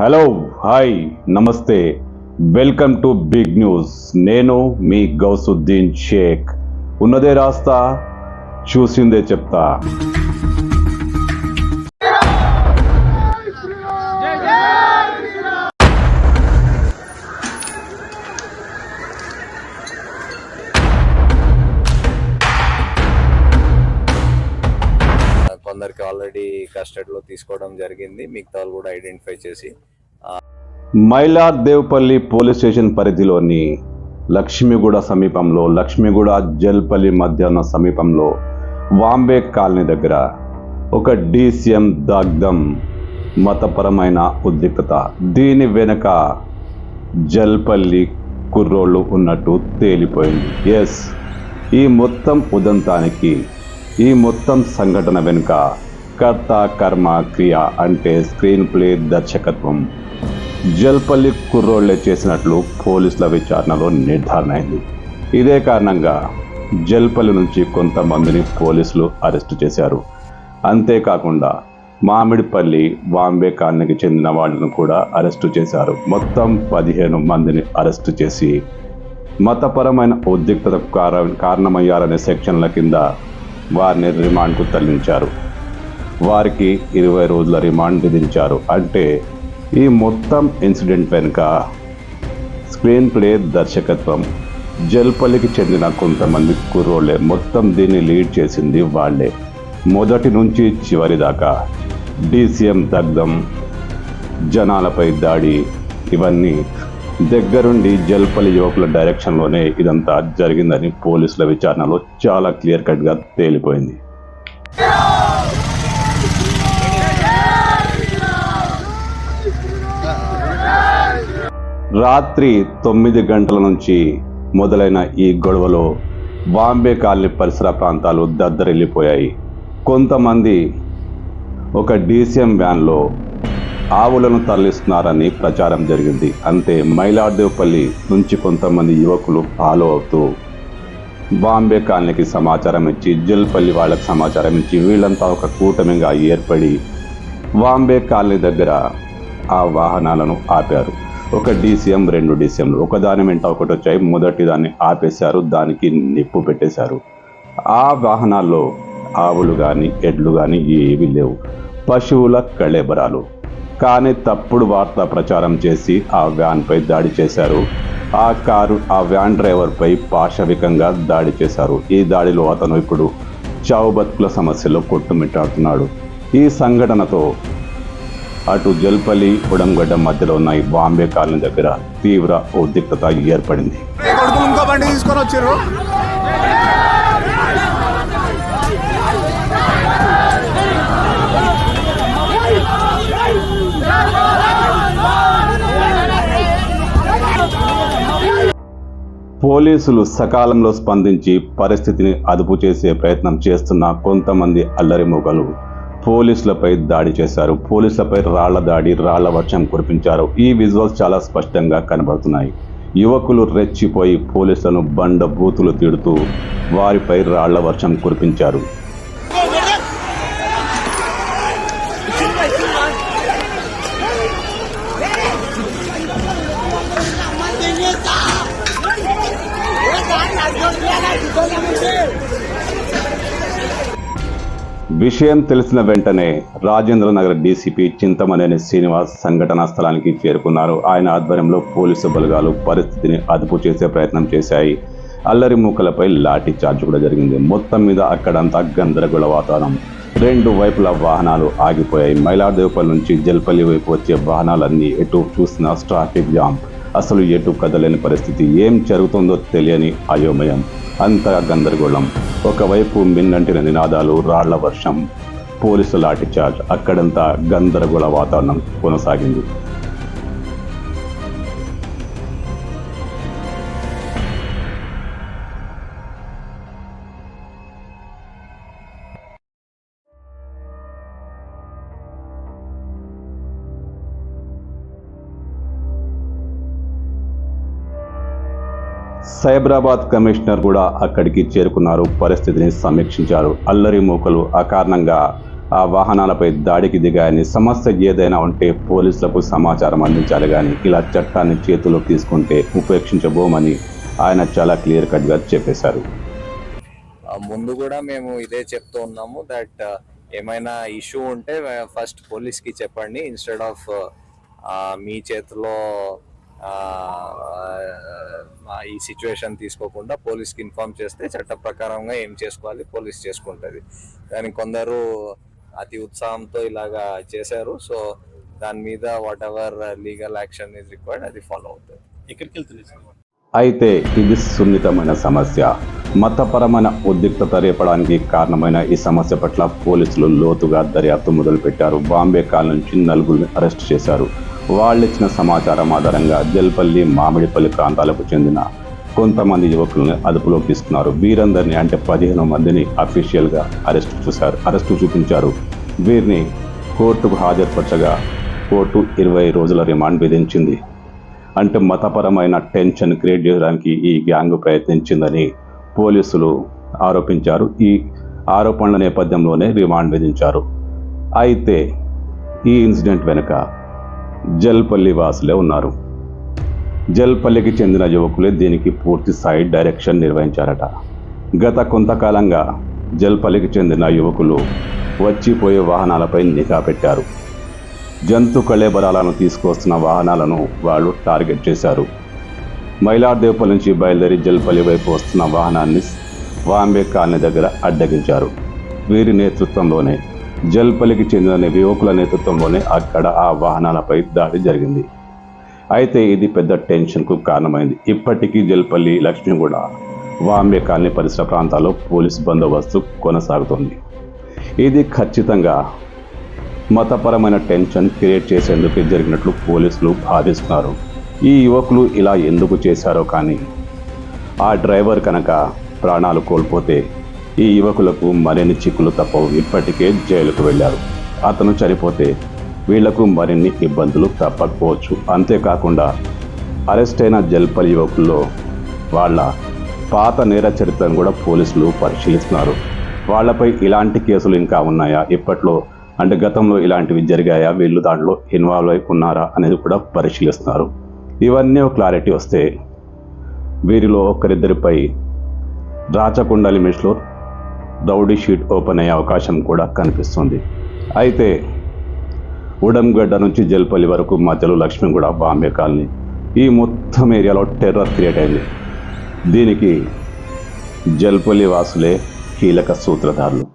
Hello hi నమస్తే. Welcome to big news. నేను మీ గౌసుద్దీన్ షేక్. ఉన్నదే రాస్తా చూసిందే చెప్తా. కస్టడీలో తీసుకోవడం జరిగింది. మిగతా కూడా ఐడెంటిఫై చేసి మైలార్ దేవపల్లి పోలీస్ స్టేషన్ పరిధిలోని లక్ష్మీగూడ సమీపంలో లక్ష్మీగూడ జల్పల్లి మధ్యాహ్న సమీపంలో వాంబే కాలనీ దగ్గర ఒక డీసీఎం దగ్ధం మతపరమైన ఉద్రిక్తత. దీని వెనుక జల్పల్లి కుర్రోళ్ళు ఉన్నట్టు తేలిపోయింది. ఎస్ ఈ మొత్తం ఉదంతానికి ఈ మొత్తం సంఘటన వెనుక కర్త కర్మ క్రియ అంటే స్క్రీన్ ప్లే దర్శకత్వం. జల్పల్లి కుర్రోళ్ళే చేసినట్లు పోలీసుల విచారణలో నిర్ధారణ అయింది. ఇదే కారణంగా జల్పల్లి నుంచి కొంతమందిని పోలీసులు అరెస్టు చేశారు. అంతేకాకుండా మామిడిపల్లి బాంబే కాలనీకి చెందిన వాళ్ళను కూడా అరెస్టు చేశారు. మొత్తం పదిహేను మందిని అరెస్టు చేసి మతపరమైన ఉద్రిక్తత కారణమయ్యారనే సెక్షన్ల కింద వారిని రిమాండ్కు తరలించారు. వారికి ఇరవై రోజుల రిమాండ్ విధించారు. అంటే ఈ మొత్తం ఇన్సిడెంట్ వెనుక స్క్రీన్ ప్లే దర్శకత్వం జల్పల్లికి చెందిన కొంతమంది కుర్రోళ్ళే మొత్తం దీన్ని లీడ్ చేసింది వాళ్ళే మొదటి నుంచి చివరి దాకా డీసీఎం దగ్ధం జనాలపై దాడి ఇవన్నీ దగ్గరుండి జల్పల్లి యువకుల డైరెక్షన్లోనే ఇదంతా జరిగిందని పోలీసుల విచారణలో చాలా క్లియర్ కట్గా తేలిపోయింది. రాత్రి తొమ్మిది గంటల నుంచి మొదలైన ఈ గొడవలో బాంబే కాలనీ పరిసర ప్రాంతాలు దద్దరిల్లిపోయాయి. కొంతమంది ఒక డీసీఎం వ్యాన్లో ఆవులను తరలిస్తున్నారని ప్రచారం జరిగింది. అంతే మైలార్దేవపల్లి నుంచి కొంతమంది యువకులు ఫాలో అవుతూ బాంబే కాలనీకి సమాచారం ఇచ్చి జల్పల్లి వాళ్ళకి సమాచారం ఇచ్చి వీళ్ళంతా ఒక కూటమిగా ఏర్పడి బాంబే కాలనీ దగ్గర ఆ వాహనాలను ఆపారు. ఒక డీసీఎం రెండు డీసీఎంలు. ఒకదాని వెంట ఒకటి వచ్చాయి. మొదటి దాన్ని ఆపేశారు. దానికి నిప్పు పెట్టేశారు. ఆ వాహనాల్లో ఆవులు కానీ ఎడ్లు కానీ ఏవి లేవు. పశువుల కళేబరాలు. కానీ తప్పుడు వార్త ప్రచారం చేసి ఆ వ్యాన్పై దాడి చేశారు. ఆ కారు ఆ వ్యాన్ డ్రైవర్పై పాశవికంగా దాడి చేశారు. ఈ దాడిలో అతను ఇప్పుడు చావు బతుకుల సమస్యలో కొట్టుమిట్టాడుతున్నాడు. ఈ సంఘటనతో అటు జల్పల్లి ఉడంగడ్డ మధ్యలో ఉన్న ఈ బాంబే కాలనీ దగ్గర తీవ్ర ఉద్రిక్తత ఏర్పడింది. తీసుకొని వచ్చారు పోలీసులు సకాలంలో స్పందించి పరిస్థితిని అదుపు చేసే ప్రయత్నం చేస్తున్న కొంతమంది అల్లరి మొగలు. పోలీసులపై దాడి చేశారు. పోలీసులపై రాళ్ళ దాడి రాళ్ళ వర్షం కురిపించారు. ఈ విజువల్స్ చాలా స్పష్టంగా కనబడుతున్నాయి. యువకులు రెచ్చిపోయి పోలీసులను బండ బూతులు తిడుతూ వారిపై రాళ్ళ వర్షం కురిపించారు. విషయం తెలిసిన వెంటనే Rajendra Nagar D C P Chintamaneni Srinivas సంఘటనా స్థలానికి చేరుకున్నారు. ఆయన ఆధ్వర్యంలో పోలీసు బలగాలు పరిస్థితిని అదుపు చేసే ప్రయత్నం చేశాయి. అల్లరి మూకలపై లాఠీ చార్జ్ కూడా జరిగింది. మొత్తం మీద అక్కడంతా గందరగోళ వాతావరణం. రెండు వైపుల వాహనాలు ఆగిపోయాయి. మైలార్దేవపల్లి నుంచి జల్పల్లి వైపు వచ్చే వాహనాలన్నీ ఎటు చూసిన ట్రాఫిక్ జామ్. అసలు ఎటు కదలేని పరిస్థితి ఏం జరుగుతుందో తెలియని అయోమయం. అంతగా గందరగోళం. ఒకవైపు మిన్నంటిన నినాదాలు రాళ్ళ వర్షం పోలీసు లాఠీచార్జ్ అక్కడంతా గందరగోళ వాతావరణం కొనసాగింది. సైబరాబాద్ కమిషనర్ కూడా అక్కడికి చేరుకున్నారు. పరిస్థితిని సమీక్షించారు. అల్లరి మూకలు అకారణంగా ఆ వాహనాలపై దాడికి దిగాయని సమస్య ఏదైనా ఉంటే పోలీసులకు సమాచారం అందించాలి కానీ ఇలా చట్టాన్ని చేతిలోకి తీసుకుంటే ఉపేక్షించబోమని ఆయన చాలా క్లియర్ కట్గా చెప్పేశారు. ముందు కూడా మేము ఇదే చెప్తూ ఉన్నాము దట్ ఏమైనా ఇష్యూ ఉంటే ఫస్ట్ పోలీస్కి చెప్పండి. ఇన్స్టెడ్ ఆఫ్ మీ చేతిలో ఈ సిచ్యువేషన్ తీసుకోకుండా పోలీస్కి ఇన్ఫార్మ్ చేస్తే చట్ట ప్రకారంగా ఏం చేసుకోవాలి పోలీస్ చేసుకుంటుంది. కానీ కొందరు అతి ఉత్సాహంతో ఇలాగా చేశారు. సో దాని మీద whatever legal action is required అది ఫాలో అవుతుంది. ఎక్కడికి వెళ్తుంది అయితే ఇది సున్నితమైన సమస్య. మతపరమైన ఉద్రిక్తత రేపడానికి కారణమైన ఈ సమస్య పట్ల పోలీసులు లోతుగా దర్యాప్తు మొదలుపెట్టారు. బాంబే కాల్ నుంచి నలుగురిని అరెస్ట్ చేశారు. వాళ్ళిచ్చిన సమాచారం ఆధారంగా జల్పల్లి మామిడిపల్లి ప్రాంతాలకు చెందిన కొంతమంది యువకులను అదుపులోకి తీసుకున్నారు. వీరందరినీ అంటే పదిహేను మందిని అఫీషియల్గా అరెస్ట్ చూశారు. అరెస్టు చూపించారు. వీరిని కోర్టుకు హాజరుపరచగా కోర్టు ఇరవై రోజుల రిమాండ్ విధించింది. అంటే మతపరమైన టెన్షన్ క్రియేట్ చేయడానికి ఈ గ్యాంగ్ ప్రయత్నించిందని పోలీసులు ఆరోపించారు. ఈ ఆరోపణల నేపథ్యంలోనే రిమాండ్ విధించారు. అయితే ఈ ఇన్సిడెంట్ వెనుక జల్పల్లి వాసులే ఉన్నారు. జల్పల్లికి చెందిన యువకులే దీనికి పూర్తి స్థాయి డైరెక్షన్ నిర్వహించారట. గత కొంతకాలంగా జల్పల్లికి చెందిన యువకులు వచ్చిపోయే వాహనాలపై నిఘా పెట్టారు. జంతు కళేబరాలను తీసుకొస్తున్న వాహనాలను వాళ్ళు టార్గెట్ చేశారు. మైలార్దేవపల్లి నుంచి బయలుదేరి జల్పల్లి వైపు వస్తున్న వాహనాన్ని వాంబే కాలనీ దగ్గర అడ్డగించారు. వీరి నేతృత్వంలోనే జల్పల్లికి చెందిన యువకుల నేతృత్వంలోనే అక్కడ ఆ వాహనాలపై దాడి జరిగింది. అయితే ఇది పెద్ద టెన్షన్కు కారణమైంది. ఇప్పటికీ జల్పల్లి లక్ష్మీగూడ వాంబే కాలనీ పరిసర ప్రాంతాల్లో పోలీస్ బందోబస్తు కొనసాగుతోంది. ఇది ఖచ్చితంగా మతపరమైన టెన్షన్ క్రియేట్ చేసేందుకు జరిగినట్లు పోలీసులు భావిస్తున్నారు ఈ యువకులు ఇలా ఎందుకు చేశారో కానీ ఆ డ్రైవర్ కనుక ప్రాణాలు కోల్పోతే ఈ యువకులకు మరిన్ని చిక్కులు తప్పవు. ఇప్పటికే జైలుకు వెళ్ళారు. అతను చనిపోతే వీళ్ళకు మరిన్ని ఇబ్బందులు తప్పకపోవచ్చు. అంతేకాకుండా అరెస్ట్ అయిన జల్పల్ యువకుల్లో వాళ్ళ పాత నేర చరిత్రను కూడా పోలీసులు పరిశీలిస్తున్నారు. వాళ్ళపై ఇలాంటి కేసులు ఇంకా ఉన్నాయా? ఇప్పట్లో అంటే గతంలో ఇలాంటివి జరిగాయా? వీళ్ళు దాంట్లో ఇన్వాల్వ్ అయి ఉన్నారా అనేది కూడా పరిశీలిస్తున్నారు. ఇవన్నీ క్లారిటీ వస్తే వీరిలో ఒకరిద్దరిపై రాచకొండ లిమిట్స్లో దౌడీ షీట్ ఓపెన్ అయ్యే అవకాశం కూడా కనిపిస్తుంది. అయితే ఉడంగడ్డ నుంచి జల్పల్లి వరకు మధ్యలో లక్ష్మీగూడ బాంబే కాలనీ. ఈ మొత్తం ఏరియాలో టెర్రర్ క్రియేట్ అయింది. దీనికి జల్పల్లి వాసులే కీలక సూత్రధారులు.